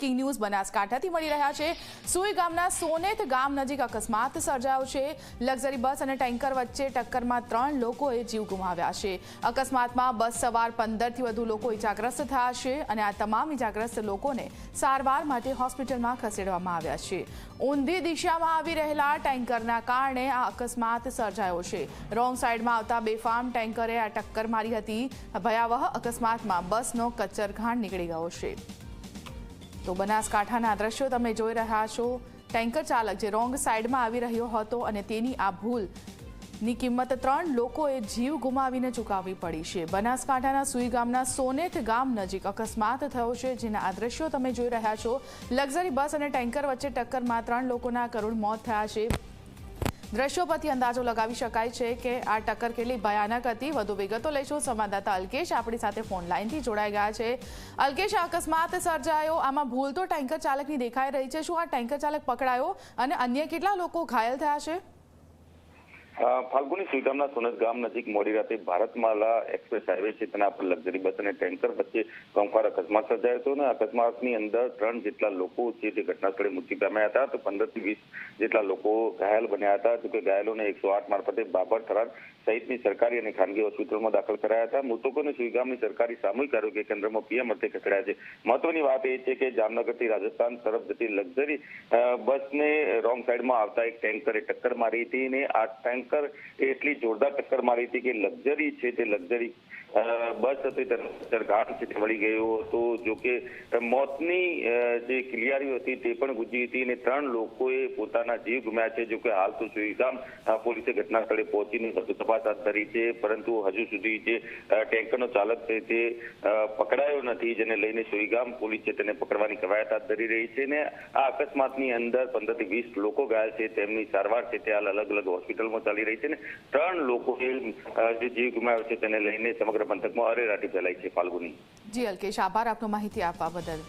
Breaking news બનાસકાંઠાથી મળી રહ્યા છે. સુઈ ગામના સોનેત ગામ નજીક અકસ્માત સર્જાયો છે. લક્ઝરી બસ અને ટેન્કર વચ્ચે ટક્કરમાં ત્રણ લોકોએ જીવ ગુમાવ્યા છે. અકસ્માતમાં બસ સવાર પંદરથી વધુ લોકો ઇજાગ્રસ્ત થયા છે અને આ તમામ ઇજાગ્રસ્ત લોકોને સારવાર માટે હોસ્પિટલમાં ખસેડવામાં આવ્યા છે. ઊંધી દિશામાં આવી રહેલા ટેન્કરના કારણે આ અકસ્માત સર્જાયો છે. રોંગ સાઈડમાં આવતા બેફામ ટેન્કરે આ ટક્કર મારી હતી. ભયાવહ અકસ્માતમાં બસનો કચ્ચરઘાણ નીકળી ગયો છે. તો બનાસકાંઠાના દ્રશ્યો તમે જોઈ રહ્યા છો. ટેન્કર ચાલક જે રોંગ સાઈડમાં આવી રહ્યો હતો અને તેની આ ભૂલની કિંમત ત્રણ લોકોએ જીવ ગુમાવીને ચૂકવવી પડી છે. બનાસકાંઠાના સુઈ ગામના સોનેથ ગામ નજીક અકસ્માત થયો છે, જેના આ દ્રશ્યો તમે જોઈ રહ્યા છો. લક્ઝરી બસ અને ટેન્કર વચ્ચે ટક્કરમાં ત્રણ લોકોના કરુણ મોત થયા છે. દ્રશ્યો પરથી અંદાજો લગાવી શકાય છે કે આ ટક્કર કેટલી ભયાનક હતી. વધુ વિગતો લઈશું. સંવાદદાતા અલ્કેશ આપણી સાથે ફોન લાઈનથી જોડાઈ ગયા છે. અલ્કેશ અકસ્માત સર્જાયો. આમાં ભૂલ તો ટેન્કર ચાલકની દેખાઈ રહી છે. શું આ ટેન્કર ચાલક પકડાયો? અને અન્ય કેટલા લોકો ઘાયલ થયા છે? ફાલ્ગુની સુઈગામના સોનસ ગામ નજીક મોડી રાતે ભારતમાલા એક્સપ્રેસ હાઈવે છે. તેના પર લક્ઝરી બસ અને ટેન્કર વચ્ચે કંફાર અકસ્માત સર્જાયો હતો અને અકસ્માતની અંદર ત્રણ જેટલા લોકો છે તે ઘટના સ્થળે મૃત્યુ પામ્યા હતા. તો પંદરથી વીસ જેટલા લોકો ઘાયલ બન્યા હતા. જો કે ઘાયલોને એકસો આઠ મારફતે બાબર થરાર સહિતની સરકારી અને ખાનગી હોસ્પિટલમાં દાખલ કરાયા હતા. મૃતકોને સુઈગામની સરકારી સામૂહિક આરોગ્ય કેન્દ્રમાં પીએમ અર્થે ખસેડાયા છે. મહત્વની વાત એ છે કે જામનગરથી રાજસ્થાન તરફ જતી લક્ઝરી બસને રોંગ સાઈડમાં આવતા એક ટેન્કરે ટક્કર મારી હતી અને આ ટેન્કર એટલી જોરદાર ટક્કર મારી હતી કે લક્ઝરી છે તે લક્ઝરી બસ હતી તેનું ઘાટ છે વળી ગયો હતો. જો કે મોતની જે ક્લિયારીઓ હતી, તે પણ ગુજરી હતી અને ત્રણ લોકોએ પોતાના જીવ ગુમ્યા છે. જો કે, હાલ તો સુઈગામ પોલીસે ઘટના પહોંચીને વધુ તપાસ હાથ ધરી છે. પરંતુ હજુ સુધી જે ટેન્કરનો ચાલક છે, તે પકડાયો નથી, જેને લઈને સુઈગામ પોલીસ તેને પકડવાની કવાયત હાથ ધરી રહી છે. ને આ અકસ્માતની અંદર પંદરથી વીસ લોકો ગયા છે. તેમની સારવાર છે તે હાલ અલગ અલગ હોસ્પિટલમાં ચાલી રહી છે. ને ત્રણ લોકોએ જે જીવ ગુમાવ્યો છે, તેને લઈને સમગ્ર પંથકમાં અરેરાટી ફેલાઈ છે ફાલ્ગુની. જી અલ્કેશ આભાર આપનો માહિતી આપવા બદલ.